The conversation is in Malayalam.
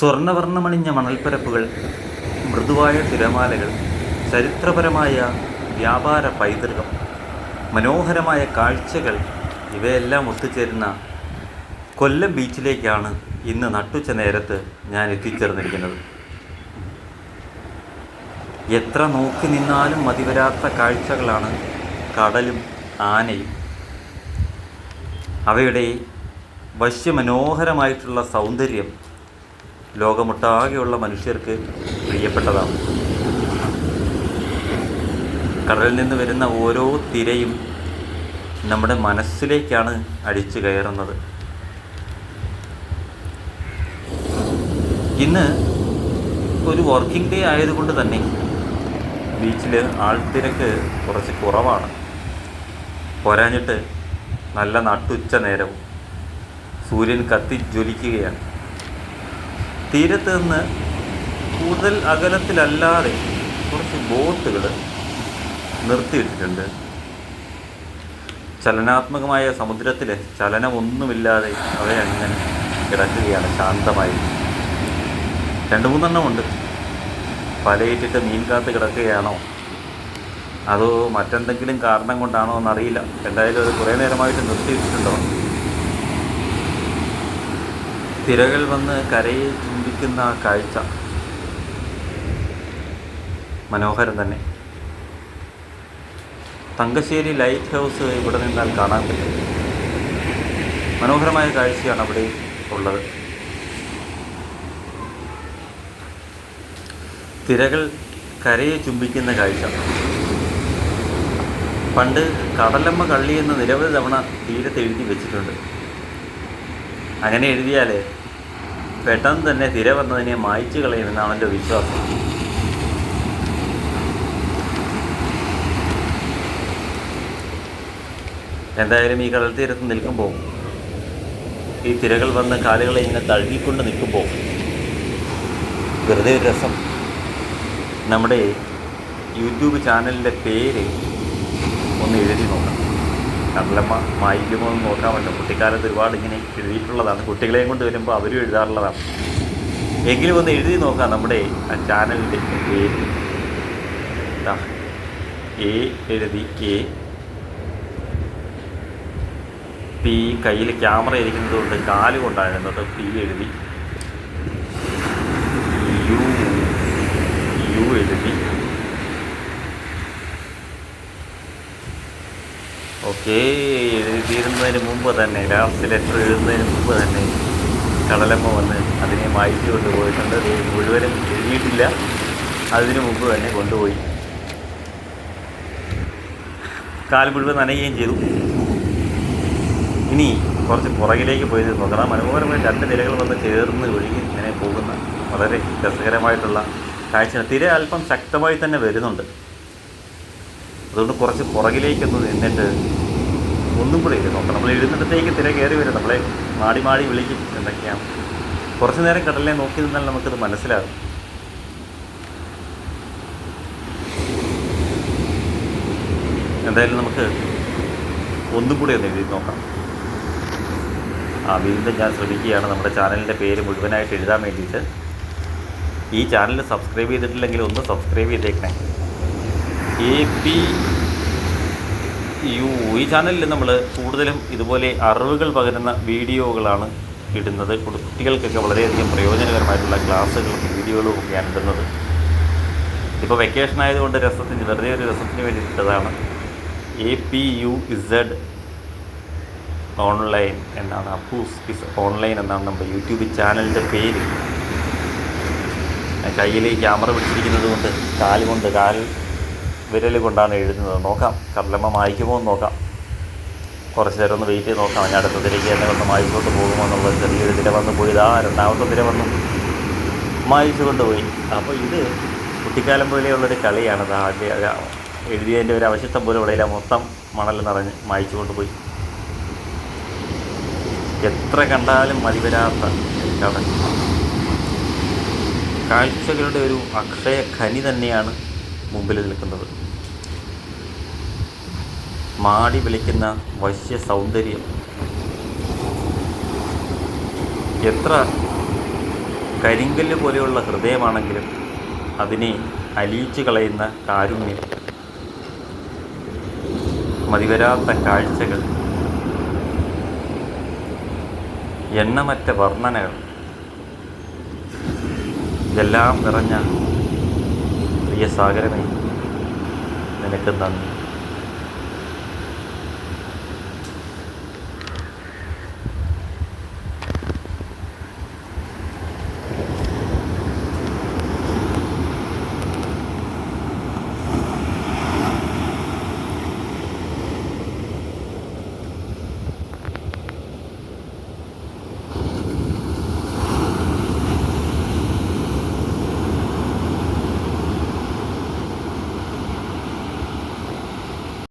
സ്വർണവർണമണിഞ്ഞ മണൽപ്പരപ്പുകൾ മൃദുവായ തിരമാലകൾ ചരിത്രപരമായ വ്യാപാര പൈതൃകം മനോഹരമായ കാഴ്ചകൾ ഇവയെല്ലാം ഒത്തുചേരുന്ന കൊല്ലം ബീച്ചിലേക്കാണ് ഇന്ന് നട്ടുച്ച നേരത്ത് ഞാൻ എത്തിച്ചേർന്നിരിക്കുന്നത്. എത്ര നോക്കി നിന്നാലും മതിവരാത്ത കാഴ്ചകളാണ് കടലും ആനയും. അവയുടെ വശ്യമനോഹരമായിട്ടുള്ള സൗന്ദര്യം ലോകമൊട്ടാകെയുള്ള മനുഷ്യർക്ക് പ്രിയപ്പെട്ടതാണ്. കടലിൽ നിന്ന് വരുന്ന ഓരോ തിരയും നമ്മുടെ മനസ്സിലേക്കാണ് അടിച്ചു കയറുന്നത്. ഇന്ന് ഒരു വർക്കിംഗ് ഡേ ആയതുകൊണ്ട് തന്നെ ബീച്ചിൽ ആൾത്തിരക്ക് കുറച്ച് കുറവാണ്. പോരാഞ്ഞിട്ട് നല്ല നട്ടുച്ച നേരവും സൂര്യൻ കത്തി ജ്വലിക്കുകയാണ് തീരത്ത് നിന്ന് കൂടുതൽ അകലത്തിലല്ലാതെ കുറച്ച് ബോട്ടുകൾ നിർത്തിയിട്ടിട്ടുണ്ട്. ചലനാത്മകമായ സമുദ്രത്തിൽ ചലനമൊന്നുമില്ലാതെ അങ്ങനെ കിടക്കുകയാണ് ശാന്തമായി. രണ്ട് മൂന്നെണ്ണം ഉണ്ട്. പലയിട്ടിട്ട് മീൻ കാത്ത് കിടക്കുകയാണോ? അതോ മറ്റെന്തെങ്കിലും കാരണം കൊണ്ടാണോ എന്നറിയില്ല. എന്തായാലും അത് കുറേ നേരമായിട്ട് നിർത്തിയിട്ടിട്ടുണ്ടോ? തിരകൾ വന്ന് കരയെ ചുംബിക്കുന്ന ആ കാഴ്ച. മനോഹരം തന്നെ. തങ്കശ്ശേരി ലൈറ്റ് ഹൗസ് ഇവിടെ നിന്നാൽ കാണാൻ പറ്റും. മനോഹരമായ കാഴ്ചയാണ് അവിടെ ഉള്ളത്. തിരകൾ കരയെ ചുംബിക്കുന്ന കാഴ്ച. പണ്ട് കടലമ്മ കള്ളി എന്ന് നിരവധി തവണ തീരത്ത് എഴുതി വെച്ചിട്ടുണ്ട്. അങ്ങനെ എഴുതിയാൽ പെട്ടെന്ന് തന്നെ തിര വന്നതിനെ മായ്ച്ചു കളയുമെന്നാണ് എന്റെ വിശ്വാസം. എന്തായാലും ഈ കടൽ തീരത്ത് നിൽക്കുമ്പോൾ ഈ തിരകൾ വന്ന് കാലുകളെ ഇങ്ങനെ തഴുകിക്കൊണ്ട് നിൽക്കുമ്പോൾ വെറുതെ ഒരു രസം. നമ്മുടെ യൂട്യൂബ് ചാനലിന്റെ പേര് ഒന്ന് എഴുതി നോക്കാം കടലമ്മ മായിക്കുമോ എന്ന് നോക്കാമല്ലോ കുട്ടിക്കാലത്ത് ഒരുപാട് ഇങ്ങനെ എഴുതിയിട്ടുള്ളതാണ്. കുട്ടികളെയും കൊണ്ട് വരുമ്പോൾ അവരും എഴുതാറുള്ളതാണ്. എങ്കിലും ഒന്ന് എഴുതി നോക്കാം നമ്മുടെ ആ ചാനലിന്റെ പേര് എ എഴുതി കെ. പി കയ്യിൽ ക്യാമറ ഇരിക്കുന്നത് കൊണ്ട് കാൽ എഴുതുന്നത് പി എഴുതി യു യു എഴുതി ഓക്കെ എഴുതി തീരുന്നതിന് മുമ്പ് തന്നെ ലാസ്റ്റ് ലെറ്റർ എഴുതുന്നതിന് മുമ്പ് തന്നെ കടലമ്മ വന്ന് അതിനെ മായിച്ചു കൊണ്ടുപോയിട്ടുണ്ട്. മുഴുവനും എഴുതിയിട്ടില്ല. അതിനു മുമ്പ് തന്നെ കൊണ്ടുപോയി. കാൽ മുഴുവൻ നനയുകയും ചെയ്തു. ഇനി കുറച്ച് പുറകിലേക്ക് പോയി നോക്കണം. മനോഹരമായ രണ്ട് നിലകൾ വന്ന് ചേർന്ന് ഒഴുകി ഇങ്ങനെ പോകുന്ന വളരെ രസകരമായിട്ടുള്ള കാഴ്ച തിര അല്പം ശക്തമായി തന്നെ വരുന്നുണ്ട്. അതുകൊണ്ട് കുറച്ച് പുറകിലേക്കൊന്ന് നിന്നിട്ട് ഒന്നും കൂടെ ഇരുന്ന് നോക്കണം നമ്മൾ എഴുന്നിടത്തേക്ക് തിര കയറി വരും. നമ്മളെ മാടി മാടി വിളിക്കും. എന്തൊക്കെയാണ്? കുറച്ച് നേരം കടലിനെ നോക്കി നിന്നാൽ നമുക്കത് മനസ്സിലാകും. എന്തായാലും നമുക്ക് ഒന്നും കൂടി ഒന്ന് എഴുതി നോക്കാം. ആ വീണ്ടും ഞാൻ ശ്രമിക്കുകയാണ്. നമ്മുടെ ചാനലിന്റെ പേര് മുഴുവനായിട്ട് എഴുതാൻ വേണ്ടിയിട്ട്. ഈ ചാനൽ സബ്സ്ക്രൈബ് ചെയ്തിട്ടില്ലെങ്കിൽ ഒന്ന് സബ്സ്ക്രൈബ് ചെയ്തേക്കണേ. എ പി യു ഈ ചാനലിൽ നമ്മൾ കൂടുതലും ഇതുപോലെ അറിവുകൾ പകരുന്ന വീഡിയോകളാണ് ഇടുന്നത്. കുട്ടികൾക്കൊക്കെ വളരെയധികം പ്രയോജനകരമായിട്ടുള്ള ക്ലാസ്സുകളും വീഡിയോകളും ഒക്കെയാണ് ഇടുന്നത്. ഇപ്പോൾ വെക്കേഷൻ ആയതുകൊണ്ട് രസത്തിന് വെറുതെ ഒരു രസത്തിന് വേണ്ടി ഇട്ടതാണ്. A P U Z online എന്നാണ്. അപ്പൂസ് ഇസ് ഓൺലൈൻ എന്നാണ് നമ്മുടെ യൂട്യൂബ് ചാനലിന്റെ പേര്. കയ്യിൽ ക്യാമറ പിടിച്ചിരിക്കുന്നത് കൊണ്ട് കാൽ കൊണ്ട് കാൽ വിരൽ കൊണ്ടാണ് എഴുതുന്നത്. നോക്കാം. കടലമ്മ മായ്ക്കുമോ എന്ന് നോക്കാം. കുറച്ച് നേരം ഒന്ന് വെയിറ്റ് ചെയ്ത് നോക്കാം. ഞാൻ അടുത്തതിലേക്ക് എന്നെ വന്ന് മായ്ച്ചോട്ട് പോകുമോ എന്നുള്ളത് ചെറിയൊരു തിര വന്ന് പോയി. ഇതാ രണ്ടാമത്തെ തിര വന്നു. മായിച്ചു കൊണ്ടുപോയി. അപ്പോൾ ഇത് കുട്ടിക്കാലം പോലെയുള്ളൊരു കളിയാണ്. ആദ്യ എഴുതിയതിന്റെ ഒരു അവശിഷ്ടം പോലും ഇവിടെ മൊത്തം മണൽ നിറഞ്ഞ് മായ്ച്ചു കൊണ്ടുപോയി. എത്ര കണ്ടാലും മതിവരാത്ത കടൽ കാഴ്ചകളുടെ ഒരു അക്ഷയ ഖനി തന്നെയാണ് മുമ്പിൽ നിൽക്കുന്നത്. മാടി വിളിക്കുന്ന വശ്യ സൗന്ദര്യം. എത്ര കരിങ്കല്ല് പോലെയുള്ള ഹൃദയമാണെങ്കിലും അതിനെ അലിയിച്ചു കളയുന്ന കാരുണ്യം. മതിവരാത്ത കാഴ്ചകൾ. എണ്ണമറ്റ വർണനകൾ. ഇതെല്ലാം നിറഞ്ഞ പ്രിയ സാഗരമേ നിനക്ക് നന്ദി